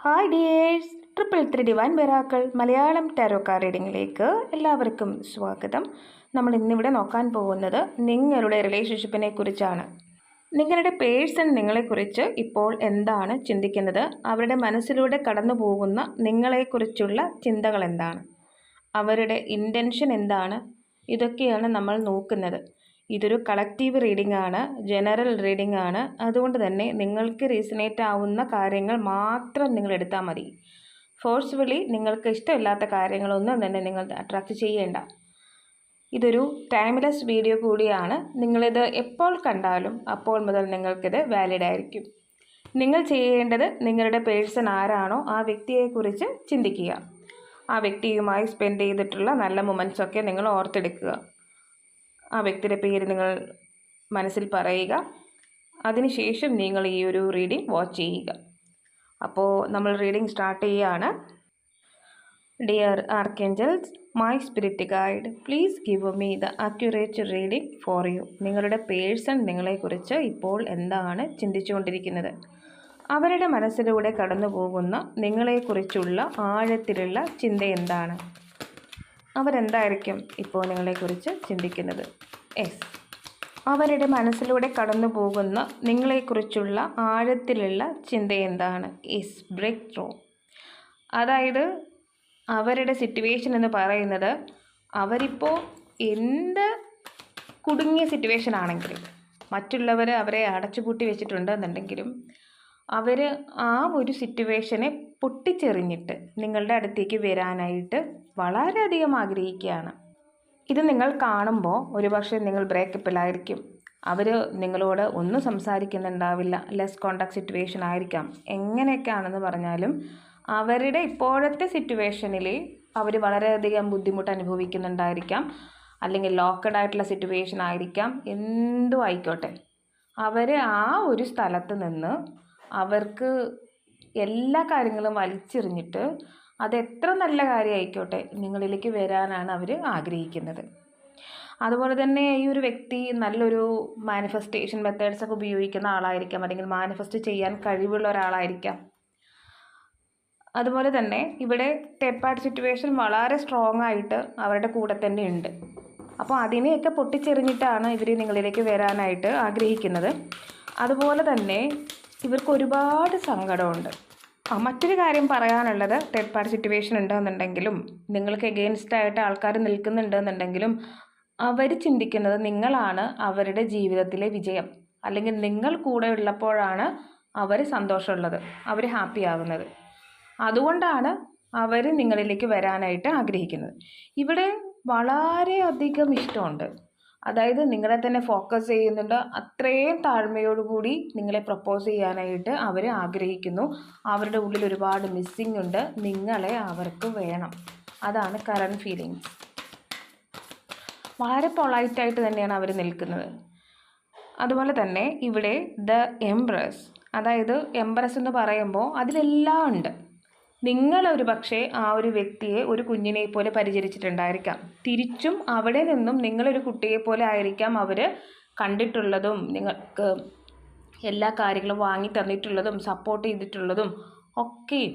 Hi dears triple three divine ബെറാക്കൾ Malayalam tarot card റീഡിങ്ങിലേക്ക് എല്ലാവർക്കും സ്വാഗതം. നമ്മൾ ഇന്നിവിടെ നോക്കാൻ പോകുന്നത് നിങ്ങളുടെ റിലേഷൻഷിപ്പിനെ കുറിച്ചാണ്. നിങ്ങളുടെ പേഴ്സൺ നിങ്ങളെക്കുറിച്ച് ഇപ്പോൾ എന്താണ് ചിന്തിക്കുന്നത്? അവരുടെ മനസ്സിലൂടെ കടന്നു പോകുന്ന നിങ്ങളെക്കുറിച്ചുള്ള ചിന്തകൾ എന്താണ്? അവരുടെ ഇന്റൻഷൻ എന്താണ്? ഇതൊക്കെയാണ് നമ്മൾ നോക്കുന്നത്. ഇതൊരു കളക്റ്റീവ് റീഡിംഗ് ആണ് ജനറൽ റീഡിംഗ് ആണ്. അതുകൊണ്ട് തന്നെ നിങ്ങൾക്ക് റീസണേറ്റ് ആവുന്ന കാര്യങ്ങൾ മാത്രം നിങ്ങൾ എടുത്താൽ മതി. ഫോഴ്സ്ഫുള്ളി നിങ്ങൾക്ക് ഇഷ്ടമില്ലാത്ത കാര്യങ്ങളൊന്നും തന്നെ നിങ്ങൾ അട്രാക്റ്റ് ചെയ്യേണ്ട. ഇതൊരു ടൈംലെസ് വീഡിയോ കൂടിയാണ്. നിങ്ങളിത് എപ്പോൾ കണ്ടാലും അപ്പോൾ മുതൽ നിങ്ങൾക്കിത് വാലിഡ് ആയിരിക്കും. നിങ്ങൾ ചെയ്യേണ്ടത് നിങ്ങളുടെ പേഴ്സൺ ആരാണോ ആ വ്യക്തിയെക്കുറിച്ച് ചിന്തിക്കുക. ആ വ്യക്തിയുമായി സ്പെൻഡ് ചെയ്തിട്ടുള്ള നല്ല മൊമെന്റ്സൊക്കെ നിങ്ങൾ ഓർത്തെടുക്കുക. ആ വ്യക്തിയുടെ പേര് നിങ്ങൾ മനസ്സിൽ പറയുക. അതിനുശേഷം നിങ്ങൾ ഈ ഒരു റീഡിംഗ് വാച്ച് ചെയ്യുക. അപ്പോൾ നമ്മൾ റീഡിംഗ് സ്റ്റാർട്ട് ചെയ്യുകയാണ് dear archangels my spirit guide please give me the accurate reading for you നിങ്ങളുടെ പേഴ്സൺ നിങ്ങളെക്കുറിച്ച് ഇപ്പോൾ എന്താണ് ചിന്തിച്ചുകൊണ്ടിരിക്കുന്നത്? അവരുടെ മനസ്സിലൂടെ കടന്നു പോകുന്ന നിങ്ങളെക്കുറിച്ചുള്ള ആഴത്തിലുള്ള ചിന്ത എന്താണ്? അവരെന്തായിരിക്കും ഇപ്പോൾ നിങ്ങളെക്കുറിച്ച് ചിന്തിക്കുന്നത്? എസ് അവരുടെ മനസ്സിലൂടെ കടന്നു പോകുന്ന നിങ്ങളെക്കുറിച്ചുള്ള ആഴത്തിലുള്ള ചിന്ത എന്താണ്? ഇസ് ബ്രേക്ക് ത്രൂ അതായത് അവരുടെ സിറ്റുവേഷൻ എന്ന് പറയുന്നത് അവരിപ്പോൾ എന്ത് കുടുങ്ങിയ സിറ്റുവേഷൻ ആണെങ്കിലും മറ്റുള്ളവർ അവരെ അടച്ചുപൂട്ടി വെച്ചിട്ടുണ്ടെന്നുണ്ടെങ്കിലും അവർ ആ ഒരു സിറ്റുവേഷനെ പൊട്ടിച്ചെറിഞ്ഞിട്ട് നിങ്ങളുടെ അടുത്തേക്ക് വരാനായിട്ട് വളരെയധികം ആഗ്രഹിക്കുകയാണ്. ഇത് നിങ്ങൾ കാണുമ്പോൾ ഒരുപക്ഷെ നിങ്ങൾ ബ്രേക്കപ്പിലായിരിക്കും. അവർ നിങ്ങളോട് ഒന്നും സംസാരിക്കുന്നുണ്ടാവില്ല. ലെസ് കോണ്ടാക്ട് സിറ്റുവേഷൻ ആയിരിക്കാം. എങ്ങനെയൊക്കെയാണെന്ന് പറഞ്ഞാലും അവരുടെ ഇപ്പോഴത്തെ സിറ്റുവേഷനിൽ അവർ വളരെയധികം ബുദ്ധിമുട്ട് അനുഭവിക്കുന്നുണ്ടായിരിക്കാം. അല്ലെങ്കിൽ ലോക്കഡ് ആയിട്ടുള്ള സിറ്റുവേഷൻ ആയിരിക്കാം. എന്തും ആയിക്കോട്ടെ. അവർ ആ ഒരു സ്ഥലത്ത് നിന്ന് അവർക്ക് എല്ലാ കാര്യങ്ങളും വലിച്ചെറിഞ്ഞിട്ട് അത് എത്ര നല്ല കാര്യമായിക്കോട്ടെ നിങ്ങളിലേക്ക് വരാനാണ് അവർ ആഗ്രഹിക്കുന്നത്. അതുപോലെ തന്നെ ഈ ഒരു വ്യക്തി നല്ലൊരു മാനിഫെസ്റ്റേഷൻ മെത്തേഡ്സ് ഒക്കെ ഉപയോഗിക്കുന്ന ആളായിരിക്കാം അല്ലെങ്കിൽ മാനിഫെസ്റ്റ് ചെയ്യാൻ കഴിവുള്ള ഒരാളായിരിക്കാം. അതുപോലെ തന്നെ ഇവിടെ ടെപ്പാട്ട് സിറ്റുവേഷൻ വളരെ സ്ട്രോങ് ആയിട്ട് അവരുടെ കൂടെ തന്നെ ഉണ്ട്. അപ്പോൾ അതിനെയൊക്കെ പൊട്ടിച്ചെറിഞ്ഞിട്ടാണ് ഇവർ നിങ്ങളിലേക്ക് വരാനായിട്ട് ആഗ്രഹിക്കുന്നത്. അതുപോലെ തന്നെ ഇവർക്ക് ഒരുപാട് സങ്കടമുണ്ട്. ആ മറ്റൊരു കാര്യം പറയാനുള്ളത് തേർഡ് പാർട്ടി സിറ്റുവേഷൻ ഉണ്ടെന്നുണ്ടെങ്കിലും നിങ്ങൾക്ക് എഗെയിൻസ്റ്റ് ആയിട്ട് ആൾക്കാർ നിൽക്കുന്നുണ്ടെന്നുണ്ടെങ്കിലും അവർ ചിന്തിക്കുന്നത് നിങ്ങളാണ് അവരുടെ ജീവിതത്തിലെ വിജയം. അല്ലെങ്കിൽ നിങ്ങൾ കൂടെ ഉള്ളപ്പോഴാണ് അവർ സന്തോഷമുള്ളത് അവർ ഹാപ്പി ആകുന്നത് അതുകൊണ്ടാണ് അവർ നിങ്ങളിലേക്ക് വരാനായിട്ട് ആഗ്രഹിക്കുന്നത്. ഇവിടെ വളരെയധികം ഇഷ്ടമുണ്ട്. അതായത് നിങ്ങളെ തന്നെ ഫോക്കസ് ചെയ്യുന്നുണ്ട്. അത്രയും താഴ്മയോടുകൂടി നിങ്ങളെ പ്രപ്പോസ് ചെയ്യാനായിട്ട് അവർ ആഗ്രഹിക്കുന്നു. അവരുടെ ഉള്ളിൽ ഒരുപാട് മിസ്സിങ് ഉണ്ട്. നിങ്ങളെ അവർക്ക് വേണം. അതാണ് കറണ്ട് ഫീലിങ്സ് വളരെ പൊളൈറ്റായിട്ട് തന്നെയാണ് അവർ നിൽക്കുന്നത്. അതുപോലെ തന്നെ ഇവിടെ ദ എംബ്രസ് അതായത് എംബ്രസ് എന്ന് പറയുമ്പോൾ അതിലെല്ലാം ഉണ്ട്. നിങ്ങളൊരു പക്ഷേ ആ ഒരു വ്യക്തിയെ ഒരു കുഞ്ഞിനെ പോലെ പരിചരിച്ചിട്ടുണ്ടായിരിക്കാം. തിരിച്ചും അവിടെ നിന്നും നിങ്ങളൊരു കുട്ടിയെ പോലെ ആയിരിക്കാം അവർ കണ്ടിട്ടുള്ളതും നിങ്ങൾക്ക് എല്ലാ കാര്യങ്ങളും വാങ്ങി തന്നിട്ടുള്ളതും സപ്പോർട്ട് ചെയ്തിട്ടുള്ളതും ഒക്കെയും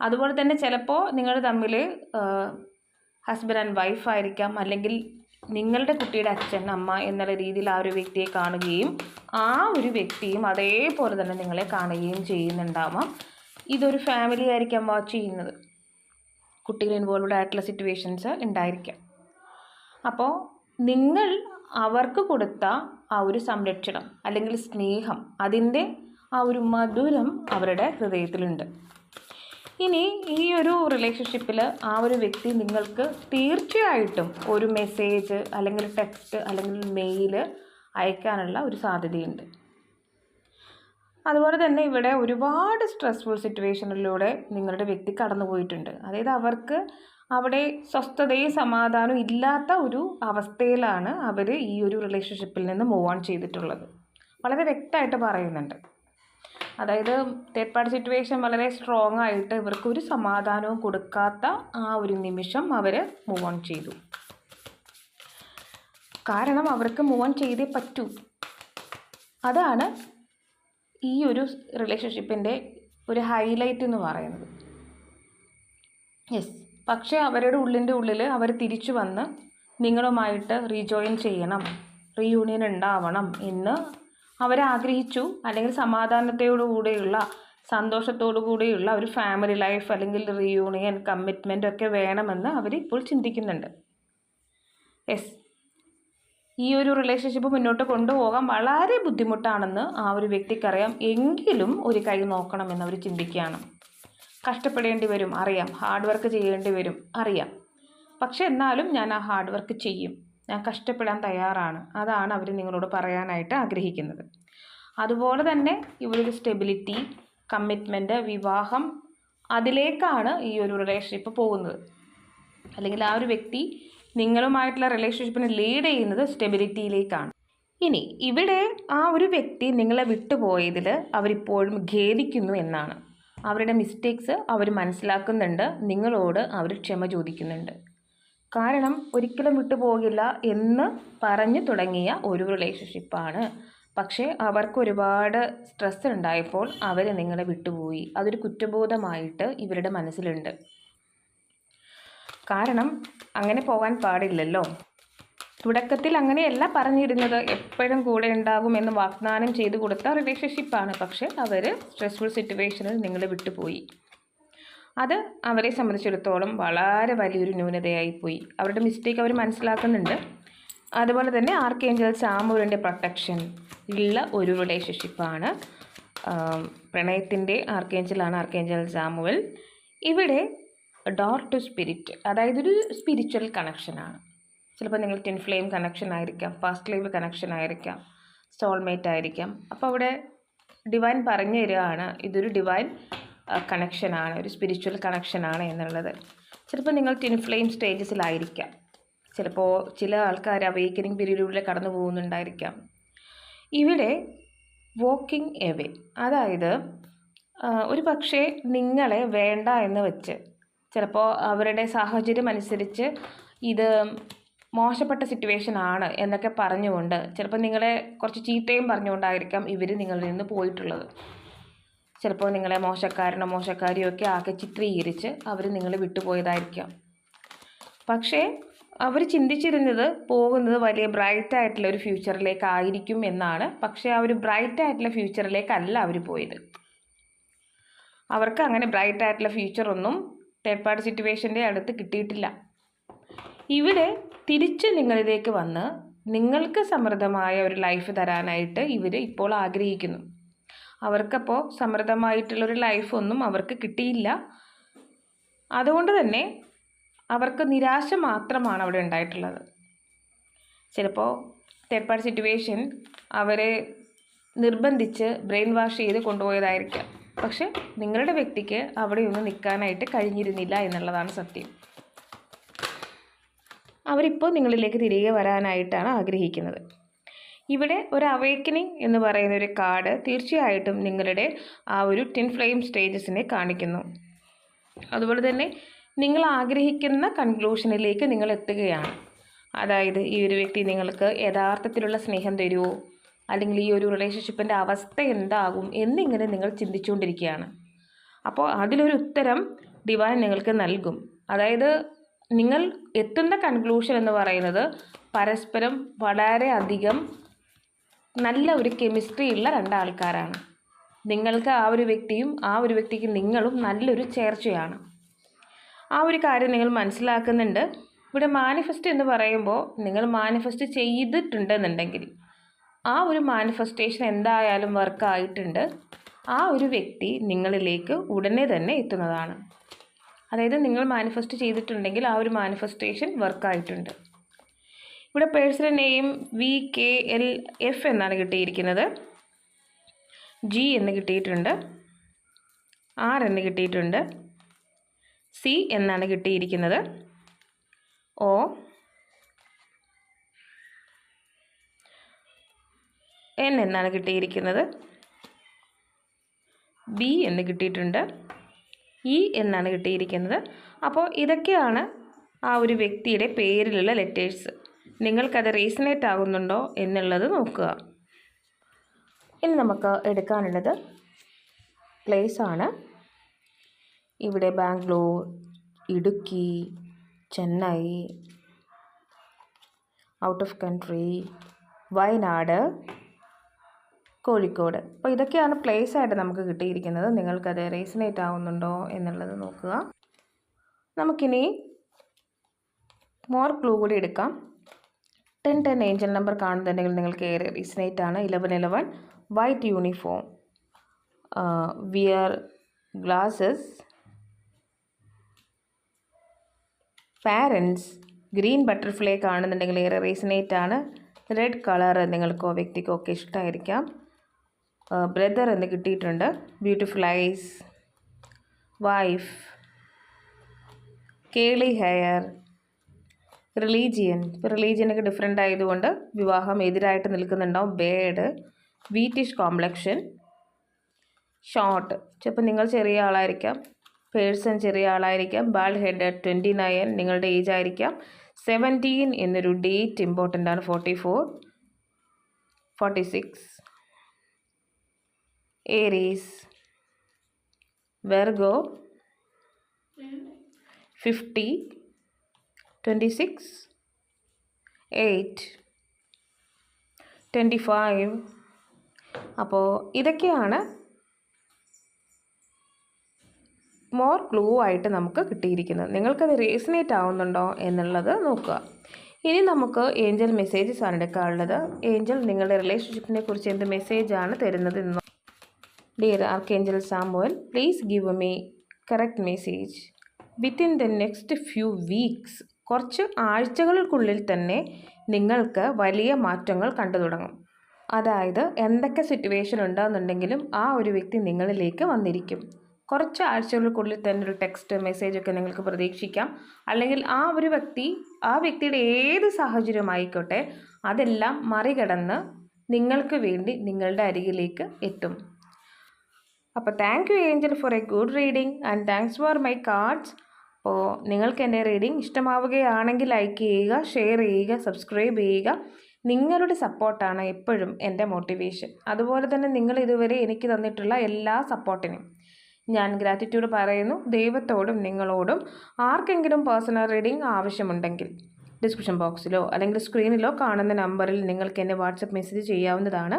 അതുപോലെ തന്നെ ചിലപ്പോൾ നിങ്ങൾ തമ്മിൽ ഹസ്ബൻഡ് ആൻഡ് വൈഫ് ആയിരിക്കാം അല്ലെങ്കിൽ നിങ്ങളുടെ കുട്ടിയുടെ അച്ഛൻ അമ്മ എന്നുള്ള രീതിയിൽ ആ ഒരു വ്യക്തിയെ കാണുകയും ആ ഒരു വ്യക്തിയും അതേപോലെ തന്നെ നിങ്ങളെ കാണുകയും ചെയ്യുന്നുണ്ടാവാം. ഇതൊരു ഫാമിലി ആയിരിക്കാം വാച്ച് ചെയ്യുന്നത്. കുട്ടികൾ ഇൻവോൾവ്ഡ് ആയിട്ടുള്ള സിറ്റുവേഷൻസ് ഉണ്ടായിരിക്കാം. അപ്പോൾ നിങ്ങൾ അവർക്ക് കൊടുത്ത ആ ഒരു സംരക്ഷണം അല്ലെങ്കിൽ സ്നേഹം അതിന്റെ ആ ഒരു മധുരം അവരുടെ ഹൃദയത്തിലുണ്ട്. ഇനി ഈ ഒരു റിലേഷൻഷിപ്പിൽ ആ ഒരു വ്യക്തി നിങ്ങൾക്ക് തീർച്ചയായിട്ടും ഒരു മെസ്സേജ് അല്ലെങ്കിൽ ടെക്സ്റ്റ് അല്ലെങ്കിൽ മെയിൽ അയക്കാനുള്ള ഒരു സാധ്യതയുണ്ട്. അതുപോലെ തന്നെ ഇവിടെ ഒരുപാട് സ്ട്രെസ്ഫുൾ സിറ്റുവേഷനിലൂടെ നിങ്ങളുടെ വ്യക്തി കടന്നു പോയിട്ടുണ്ട്. അതായത് അവർക്ക് അവിടെ സ്വസ്ഥതയും സമാധാനവും ഇല്ലാത്ത ഒരു അവസ്ഥയിലാണ് അവർ ഈ ഒരു റിലേഷൻഷിപ്പിൽ നിന്ന് മൂവ് ഓൺ ചെയ്തിട്ടുള്ളത്. വളരെ വ്യക്തമായിട്ട് പറയുന്നുണ്ട്. അതായത് തേർഡ് പാർട്ടി സിറ്റുവേഷൻ വളരെ സ്ട്രോങ് ആയിട്ട് ഇവർക്ക് ഒരു സമാധാനവും കൊടുക്കാത്ത ആ ഒരു നിമിഷം അവർ മൂവ് ഓൺ ചെയ്തു. കാരണം അവർക്ക് മൂവ് ഓൺ ചെയ്തേ പറ്റൂ. അതാണ് ഈ ഒരു റിലേഷൻഷിപ്പിന്റെ ഒരു ഹൈലൈറ്റ് എന്ന് പറയുന്നത്. യെസ് പക്ഷേ അവരുടെ ഉള്ളിന്റെ ഉള്ളിൽ അവർ തിരിച്ചു വന്ന് നിങ്ങളുമായിട്ട് റീജോയിൻ ചെയ്യണം റീയൂണിയൻ ഉണ്ടാവണം എന്ന് അവരാഗ്രഹിച്ചു അല്ലെങ്കിൽ സമാധാനത്തോടുകൂടിയുള്ള സന്തോഷത്തോടു കൂടിയുള്ള ഒരു ഫാമിലി ലൈഫ് അല്ലെങ്കിൽ റീയൂണിയൻ കമ്മിറ്റ്മെന്റ് ഒക്കെ വേണമെന്ന് അവരിപ്പോൾ ചിന്തിക്കുന്നുണ്ട്. യെസ് ഈ ഒരു റിലേഷൻഷിപ്പ് മുന്നോട്ട് കൊണ്ടുപോകാൻ വളരെ ബുദ്ധിമുട്ടാണെന്ന് ആ ഒരു വ്യക്തിക്കറിയാം. എങ്കിലും ഒരു കൈ നോക്കണമെന്ന് അവർ ചിന്തിക്കുകയാണ്. കഷ്ടപ്പെടേണ്ടി വരും അറിയാം. ഹാർഡ് വർക്ക് ചെയ്യേണ്ടി വരും അറിയാം. പക്ഷെ എന്നാലും ഞാൻ ആ ഹാർഡ് വർക്ക് ചെയ്യും. ഞാൻ കഷ്ടപ്പെടാൻ തയ്യാറാണ്. അതാണ് അവർ നിങ്ങളോട് പറയാനായിട്ട് ആഗ്രഹിക്കുന്നത്. അതുപോലെ തന്നെ ഇവരുടെ സ്റ്റെബിലിറ്റി കമ്മിറ്റ്മെന്റ് വിവാഹം അതിലേക്കാണ് ഈ ഒരു റിലേഷൻഷിപ്പ് പോകുന്നത്. അല്ലെങ്കിൽ ആ ഒരു വ്യക്തി നിങ്ങളുമായിട്ടുള്ള റിലേഷൻഷിപ്പിനെ ലീഡ് ചെയ്യുന്നത് സ്റ്റെബിലിറ്റിയിലേക്കാണ് ഇനി ഇവിടെ ആ ഒരു വ്യക്തി നിങ്ങളെ വിട്ടുപോയതിൽ അവരിപ്പോഴും ഖേദിക്കുന്നു എന്നാണ്. അവരുടെ മിസ്റ്റേക്സ് അവർ മനസ്സിലാക്കുന്നുണ്ട് നിങ്ങളോട് അവർ ക്ഷമ ചോദിക്കുന്നുണ്ട്. കാരണം ഒരിക്കലും വിട്ടുപോകില്ല എന്ന് പറഞ്ഞു തുടങ്ങിയ ഒരു റിലേഷൻഷിപ്പാണ് പക്ഷേ അവർക്ക് ഒരുപാട് സ്ട്രെസ് ഉണ്ടായപ്പോൾ അവർ നിങ്ങളെ വിട്ടുപോയി. അതൊരു കുറ്റബോധമായിട്ട് ഇവരുടെ മനസ്സിലുണ്ട്. കാരണം അങ്ങനെ പോകാൻ പാടില്ലല്ലോ. തുടക്കത്തിൽ അങ്ങനെയല്ല പറഞ്ഞിരുന്നത്. എപ്പോഴും കൂടെ ഉണ്ടാകും എന്ന് വാഗ്ദാനം ചെയ്തു കൊടുത്ത റിലേഷൻഷിപ്പാണ് പക്ഷേ അവർ സ്ട്രെസ്ഫുൾ സിറ്റുവേഷനിൽ നിങ്ങൾ വിട്ടുപോയി. അത് അവരെ സംബന്ധിച്ചിടത്തോളം വളരെ വലിയൊരു ന്യൂനതയായിപ്പോയി. അവരുടെ മിസ്റ്റേക്ക് അവർ മനസ്സിലാക്കുന്നുണ്ട്. അതുപോലെ തന്നെ ആർക്കേഞ്ചൽ സാമൂരിന്റെ പ്രൊട്ടക്ഷൻ ഉള്ള ഒരു റിലേഷൻഷിപ്പാണ് പ്രണയത്തിന്റെ ആർക്കേഞ്ചലാണ് ആർക്കേഞ്ചൽ സാമുവൽ. ഇവിടെ ഡോർ ടു സ്പിരിറ്റ് അതായത് ഒരു സ്പിരിച്വൽ കണക്ഷനാണ് ചിലപ്പോൾ നിങ്ങൾ ടിൻ ഫ്ലെയിം കണക്ഷൻ ആയിരിക്കാം ഫാസ്റ്റ് ലൈവ് കണക്ഷൻ ആയിരിക്കാം സോൾമേറ്റ് ആയിരിക്കാം. അപ്പോൾ അവിടെ ഡിവൈൻ പറഞ്ഞു തരികയാണ് ഇതൊരു ഡിവൈൻ കണക്ഷനാണ് ഒരു സ്പിരിച്വൽ കണക്ഷനാണ് എന്നുള്ളത്. ചിലപ്പോൾ നിങ്ങൾ ടിൻ ഫ്ലെയിം സ്റ്റേജസിലായിരിക്കാം ചിലപ്പോൾ ചില ആൾക്കാർ അവേക്കനിങ് പീരീഡിലൂടെ കടന്നു പോകുന്നുണ്ടായിരിക്കാം. ഇവിടെ വോക്കിംഗ് എവേ അതായത് ഒരു പക്ഷേ നിങ്ങളെ വേണ്ട എന്ന് വെച്ച് ചിലപ്പോൾ അവരുടെ സാഹചര്യം അനുസരിച്ച് ഇത് മോശപ്പെട്ട സിറ്റുവേഷൻ ആണ് എന്നൊക്കെ പറഞ്ഞുകൊണ്ട് ചിലപ്പോൾ നിങ്ങളെ കുറച്ച് ചീത്തയും പറഞ്ഞുകൊണ്ടായിരിക്കാം ഇവർ നിങ്ങളിൽ നിന്ന് പോയിട്ടുള്ളത്. ചിലപ്പോൾ നിങ്ങളെ മോശക്കാരനോ മോശക്കാരിയോ ഒക്കെ ആകെ ചിത്രീകരിച്ച് അവർ നിങ്ങളെ വിട്ടുപോയതായിരിക്കാം. പക്ഷേ അവർ ചിന്തിച്ചിരുന്നത് പോകുന്നത് വലിയ ബ്രൈറ്റ് ആയിട്ടുള്ള ഒരു ഫ്യൂച്ചറിലേക്ക് ആയിരിക്കും എന്നാണ്. പക്ഷേ ആ ഒരു ബ്രൈറ്റ് ആയിട്ടുള്ള ഫ്യൂച്ചറിലേക്കല്ല അവർ പോയത്. അവർക്ക് അങ്ങനെ ബ്രൈറ്റ് ആയിട്ടുള്ള ഫ്യൂച്ചറൊന്നും പാർട്ടി സിറ്റുവേഷന്റെ അടുത്ത് കിട്ടിയിട്ടില്ല. ഇവിടെ തിരിച്ച് നിങ്ങളിലേക്ക് വന്ന് നിങ്ങൾക്ക് സമൃദ്ധമായ ഒരു ലൈഫ് തരാനായിട്ട് ഇവർ ഇപ്പോൾ ആഗ്രഹിക്കുന്നു. അവർക്കപ്പോൾ സമൃദ്ധമായിട്ടുള്ളൊരു ലൈഫൊന്നും അവർക്ക് കിട്ടിയില്ല. അതുകൊണ്ട് തന്നെ അവർക്ക് നിരാശ മാത്രമാണ് അവിടെ ഉണ്ടായിട്ടുള്ളത്. ചിലപ്പോൾ പാർട്ടി സിറ്റുവേഷൻ അവരെ നിർബന്ധിച്ച് ബ്രെയിൻ വാഷ് ചെയ്ത് കൊണ്ടുപോയതായിരിക്കാം. പക്ഷെ നിങ്ങളുടെ വ്യക്തിക്ക് അവിടെയൊന്നും നിൽക്കാനായിട്ട് കഴിഞ്ഞിരുന്നില്ല എന്നുള്ളതാണ് സത്യം. അവരിപ്പോൾ നിങ്ങളിലേക്ക് തിരികെ വരാനായിട്ടാണ് ആഗ്രഹിക്കുന്നത്. ഇവിടെ ഒരു അവേക്കനിങ് എന്ന് പറയുന്ന ഒരു കാർഡ് തീർച്ചയായിട്ടും നിങ്ങളുടെ ആ ഒരു ടിൻ ഫ്ലെയിം സ്റ്റേജസിനെ കാണിക്കുന്നു. അതുപോലെ തന്നെ നിങ്ങൾ ആഗ്രഹിക്കുന്ന കൺക്ലൂഷനിലേക്ക് നിങ്ങൾ എത്തുകയാണ്. അതായത് ഈ ഒരു വ്യക്തി നിങ്ങൾക്ക് യഥാർത്ഥത്തിലുള്ള സ്നേഹം തരുമോ അല്ലെങ്കിൽ ഈ ഒരു റിലേഷൻഷിപ്പിന്റെ അവസ്ഥ എന്താകും എന്നിങ്ങനെ നിങ്ങൾ ചിന്തിച്ചുകൊണ്ടിരിക്കുകയാണ്. അപ്പോൾ അതിലൊരു ഉത്തരം ഡിവൈൻ നിങ്ങൾക്ക് നൽകും. അതായത് നിങ്ങൾ എത്തുന്ന കൺക്ലൂഷൻ എന്ന് പറയുന്നത് പരസ്പരം വളരെ അധികം നല്ല ഒരു കെമിസ്ട്രി ഉള്ള രണ്ടാൾക്കാരാണ്. നിങ്ങൾക്ക് ആ ഒരു വ്യക്തിയും ആ ഒരു വ്യക്തിക്ക് നിങ്ങളും നല്ലൊരു ചേർച്ചയാണ്. ആ ഒരു കാര്യം നിങ്ങൾ മനസ്സിലാക്കുന്നുണ്ട്. ഇവിടെ മാനിഫെസ്റ്റ് എന്ന് പറയുമ്പോൾ നിങ്ങൾ മാനിഫെസ്റ്റ് ചെയ്തിട്ടുണ്ടെന്നുണ്ടെങ്കിൽ ആ ഒരു മാനിഫെസ്റ്റേഷൻ എന്തായാലും വർക്കായിട്ടുണ്ട് ആ ഒരു വ്യക്തി നിങ്ങളിലേക്ക് ഉടനെ തന്നെ എത്തുന്നതാണ്. അതായത് നിങ്ങൾ മാനിഫെസ്റ്റ് ചെയ്തിട്ടുണ്ടെങ്കിൽ ആ ഒരു മാനിഫെസ്റ്റേഷൻ വർക്കായിട്ടുണ്ട് ഇവിടെ personal name V K L F എന്നാണ് കിട്ടിയിരിക്കുന്നത്. ജി എന്ന് കിട്ടിയിട്ടുണ്ട്. ആർ എന്ന് കിട്ടിയിട്ടുണ്ട്. സി എന്നാണ് കിട്ടിയിരിക്കുന്നത്. ഒ എൻ എന്നാണ് കിട്ടിയിരിക്കുന്നത്. ബി എന്ന് കിട്ടിയിട്ടുണ്ട്. ഇ എന്നാണ് കിട്ടിയിരിക്കുന്നത്. അപ്പോൾ ഇതൊക്കെയാണ് ആ ഒരു വ്യക്തിയുടെ പേരിലുള്ള ലെറ്റേഴ്സ് നിങ്ങൾക്കത് റീസണേറ്റ് ആകുന്നുണ്ടോ എന്നുള്ളത് നോക്കുക. ഇനി നമുക്ക് എടുക്കാനുള്ളത് പ്ലേസ് ആണ്. ഇവിടെ Bangalore Idukki Chennai out of country Wayanad Kozhikode. അപ്പോൾ ഇതൊക്കെയാണ് പ്ലേസ് ആയിട്ട് നമുക്ക് കിട്ടിയിരിക്കുന്നത്. നിങ്ങൾക്കത് റീസണേറ്റ് ആവുന്നുണ്ടോ എന്നുള്ളത് നോക്കുക. നമുക്കിനി മോർ ക്ലൂ കൂടി എടുക്കാം. ടെൻ ടെൻ ഏഞ്ചൽ നമ്പർ കാണുന്നുണ്ടെങ്കിൽ നിങ്ങൾക്ക് ഏറെ റീസണേറ്റ് ആണ്. Eleven eleven white uniform wear glasses parents green butterfly കാണുന്നുണ്ടെങ്കിൽ ഏറെ റീസണേറ്റ് ആണ്. റെഡ് കളർ നിങ്ങൾക്കോ വ്യക്തിക്കോ ഒക്കെ ഇഷ്ടമായിരിക്കാം ബ്രദർ എന്ന് കിട്ടിയിട്ടുണ്ട്. Beautiful eyes wife curly hair religion ഇപ്പോൾ റിലീജിയനൊക്കെ ഡിഫറെന്റ് ആയതുകൊണ്ട് വിവാഹം എതിരായിട്ട് നിൽക്കുന്നുണ്ടാവും. ബേഡ് വീറ്റിഷ് കോംപ്ലക്ഷൻ ഷോർട്ട് ചിലപ്പോൾ നിങ്ങൾ ചെറിയ ആളായിരിക്കാം. പേഴ്സൺ ചെറിയ ആളായിരിക്കാം. ബാൾഡ് ഹെഡ് ട്വന്റി നയൻ നിങ്ങളുടെ ഏജ് ആയിരിക്കാം. സെവന്റീൻ എന്നൊരു ഡേറ്റ് ഇമ്പോർട്ടന്റ് ആണ്. Forty four forty six Aries Virgo fifty twenty six eight twenty five അപ്പോൾ ഇതൊക്കെയാണ് മോർ ക്ലൂ ആയിട്ട് നമുക്ക് കിട്ടിയിരിക്കുന്നത്. നിങ്ങൾക്കത് റേസിനേറ്റ് ആവുന്നുണ്ടോ എന്നുള്ളത് നോക്കുക. ഇനി നമുക്ക് ഏഞ്ചൽ മെസ്സേജസ് ആണ് എടുക്കാനുള്ളത്. ഏഞ്ചൽ നിങ്ങളുടെ റിലേഷൻഷിപ്പിനെ കുറിച്ച് എന്ത് മെസ്സേജാണ് തരുന്നത് dear archangel Samuel please give me correct message within the next few weeks കുറച്ച് ആഴ്ചകൾക്കുള്ളിൽ തന്നെ നിങ്ങൾക്ക് വലിയ മാറ്റങ്ങൾ കണ്ടു തുടങ്ങും. അതായത് എന്തൊക്കെ സിറ്റുവേഷൻ ഉണ്ടാകുന്നുണ്ടെങ്കിലും ആ ഒരു വ്യക്തി നിങ്ങളിലേക്ക് വന്നിരിക്കും. കുറച്ച് ആഴ്ചകൾക്കുള്ളിൽ തന്നെ ഒരു ടെക്സ്റ്റ് മെസ്സേജ് ഒക്കെ നിങ്ങൾക്ക് പ്രതീക്ഷിക്കാം. അല്ലെങ്കിൽ ആ ഒരു വ്യക്തി ആ വ്യക്തിയുടെ ഏത് സാഹചര്യമായിക്കോട്ടെ അതെല്ലാം മറികടന്ന് നിങ്ങൾക്ക് വേണ്ടി നിങ്ങളുടെ അരികിലേക്ക് എത്തും. അപ്പോൾ thank you angel for a good reading and thanks for my cards അപ്പോൾ നിങ്ങൾക്ക് എന്റെ റീഡിങ് ഇഷ്ടമാവുകയാണെങ്കിൽ ലൈക്ക് ചെയ്യുക ഷെയർ ചെയ്യുക സബ്സ്ക്രൈബ് ചെയ്യുക. നിങ്ങളുടെ സപ്പോർട്ടാണ് എപ്പോഴും എന്റെ മോട്ടിവേഷൻ അതുപോലെ തന്നെ നിങ്ങൾ ഇതുവരെ എനിക്ക് തന്നിട്ടുള്ള എല്ലാ സപ്പോർട്ടിനും ഞാൻ ഗ്രാറ്റിറ്റ്യൂഡ് പറയുന്നു. ദൈവത്തോടും നിങ്ങളോടും ആർക്കെങ്കിലും പേഴ്സണൽ റീഡിംഗ് ആവശ്യമുണ്ടെങ്കിൽ ഡിസ്ക്രിപ്ഷൻ ബോക്സിലോ അല്ലെങ്കിൽ സ്ക്രീനിലോ കാണുന്ന നമ്പറിൽ നിങ്ങൾക്ക് എന്നെ വാട്സപ്പ് മെസ്സേജ് ചെയ്യാവുന്നതാണ്.